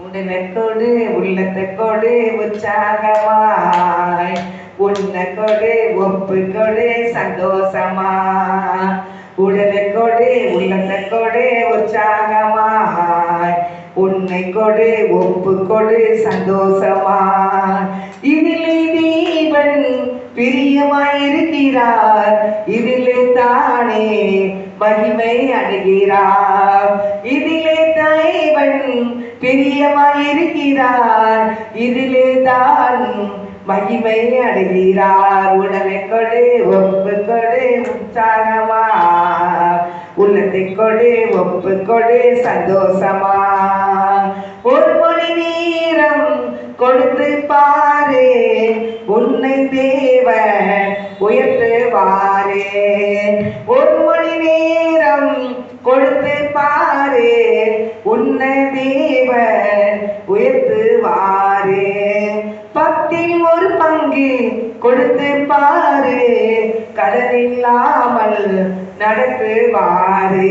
உடலை கொடு உள்ளத்தை கொடு உற்சாகமாய். உன்னை கொடு ஒப்பு கொடு சந்தோஷமா உடலை கொடு உள்ளத்தை கொடு உற்சாகமாய். உன்னை கொடு ஒப்பு கொடு சந்தோஷமா இதிலே தீபன் பிரியமாயிருக்கிறார். இதிலே தானே மகிமை அடைகிறார். பிரியமாயிருக்கிறார். இதிலே தான் மகிமை அடைகிறார். உடலை கொடு ஒப்பு கொடு உற்சாகமா. உள்ளத்தை கொடு ஒப்பு கொடு சந்தோஷமா. ஒரு மணி நேரம் கொடுத்து பாரு உன்னை தேவன் உயர்த்துவாரே. ஒரு மணி நேரம் கொடுத்து பாரு. உன்னை தேவ உயர்த்துவாரே. பத்தில் ஒரு பங்கு கொடுத்து பாரு. கடன் இல்லாமல் நடத்துவாரு.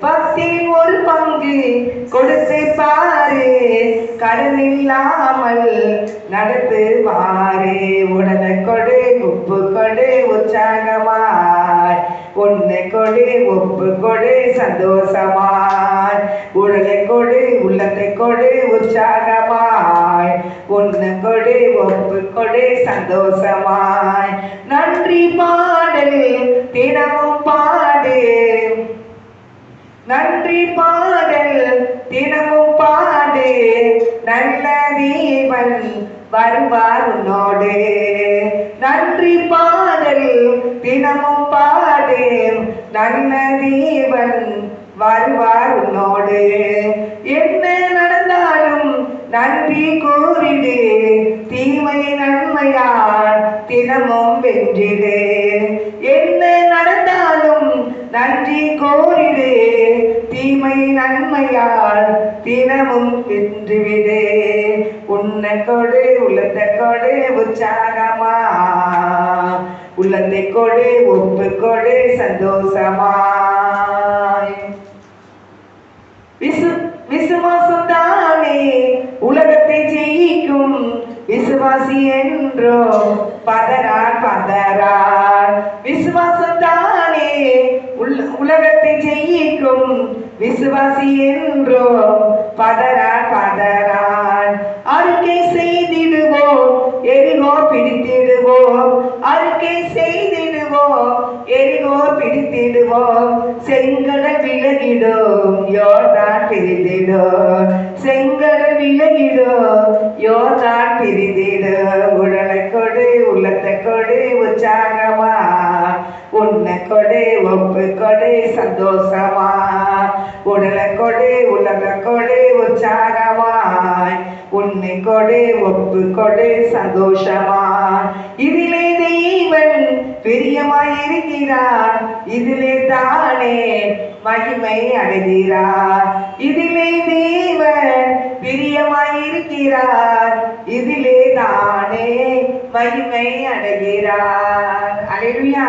பத்தில் ஒரு பங்கு கொடுத்து பாரு கடனில்லாமல் நடத்துவாரே. நடத்துவாரு உடலை கொடு உப்பு கொடு உற்சாகமாய். உன்னை கொடு ஒப்பு கொடு சந்தோஷமாய். உடலை கொடு உள்ளத்தை கொடு உற்சாகமாய். உன்னை கொடு ஒப்பு கொடு சந்தோஷமாய். நன்றி பாடல் நன்றி பாடல் தினமும் பாடு. நல்ல தேவன் வருவார் உன்னோடு. நன்றி பாடல் தினமும் பாடு. நல்ல தேவன் வருவார் உன்னோடு. என்ன நடந்தாலும் நன்றி கூறிடு. தீமை நன்மையால் தினமும் வென்றிடு. என்ன நடந்தாலும் நன்றி கோரிடு தீமை நன்மையால் தினமும் வென்றுவிடு. உன்னை கொடு உள்ளத்தை கொடு உற்சாகமா. உள்ளத்தை கொடு ஒப்பு கொடு சந்தோஷமாய் விசு விசுவாசம் தானே உலகத்தை ஜெயிக்கும் விசுவாசி என்றோ. பதறான் பதறான் விசுவாசம் தானே உலகத்தை ஜெயிக்கும் விசுவாசி என்றோ பதறான் பதறான் அறிக்கை செய்திடுவோம். எரிகோ பிடித்திடுவோம். அறிக்கை செய்திடுவோம். எரிகோ பிடித்திடுவோம். செங்கட விலகிடும். யோதான் பிரிந்திடும். செங்கட விலகிடும். யோதான் பிரிந்திடும். உடலை கொடு உள்ளத்தை கொடு உற்சாகமா. உன்னை கொடு ஒப்பு கொடு சந்தோஷமா. உடலை கொடு உலக கொடு உற்சாகமாய். உன்னை கொடு ஒப்பு கொடு சந்தோஷமாய். இதிலே தெய்வன் பிரியமாயிருக்கிறார். இதிலே தானே மகிமை அடைகிறார். இதிலே தேவன் பிரியமாயிருக்கிறார். இதிலே தானே மகிமை அடைகிறார். அலையா